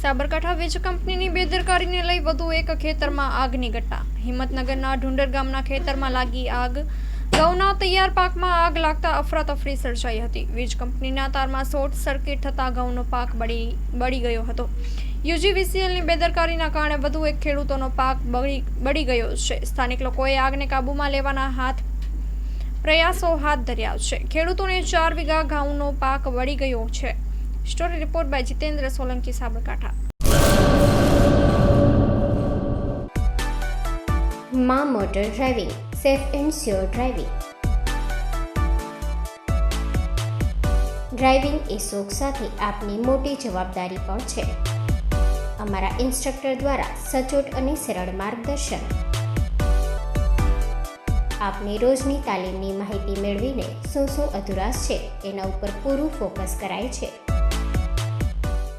સાબરકાંઠા વીજ કંપનીની બેદરકારીને લઈ વધુ એક ખેતરમાં આગની ઘટના. હિંમતનગરના ઢુંડર ગામના ખેતરમાં લાગી આગ. ઘઉંના તૈયાર પાકમાં આગ લાગતા અફરાતફરી સર્જાઈ હતી. વીજ કંપનીના તારમાં શોર્ટ સર્કિટ થતાં ઘઉંનો પાક બળી બળી ગયો હતો. યુજીવીસીએલની બેદરકારીના કારણે વધુ એક ખેડૂતોનો પાક બળી બળી ગયો છે. સ્થાનિક લોકોએ આગને કાબૂમાં લેવાના હાથ, પ્રયાસો હાથ ધર્યા છે. ખેડૂતોને ચાર વીઘા ઘઉંનો પાક બળી ગયો છે. Story report by Jitendra Solanki Sabarkantha માં motor driving safe and sure driving driving એ શોખ સાથે આપની મોટી જવાબદારી પણ છે. અમારા ઇન્સ્ટ્રક્ટર દ્વારા સચોટ અને સરળ માર્ગદર્શન. આપની રોજની તાલીમની માહિતી મેળવીને શું શું અધુરાશ છે. એના ઉપર પૂરું ફોકસ કરાય છે.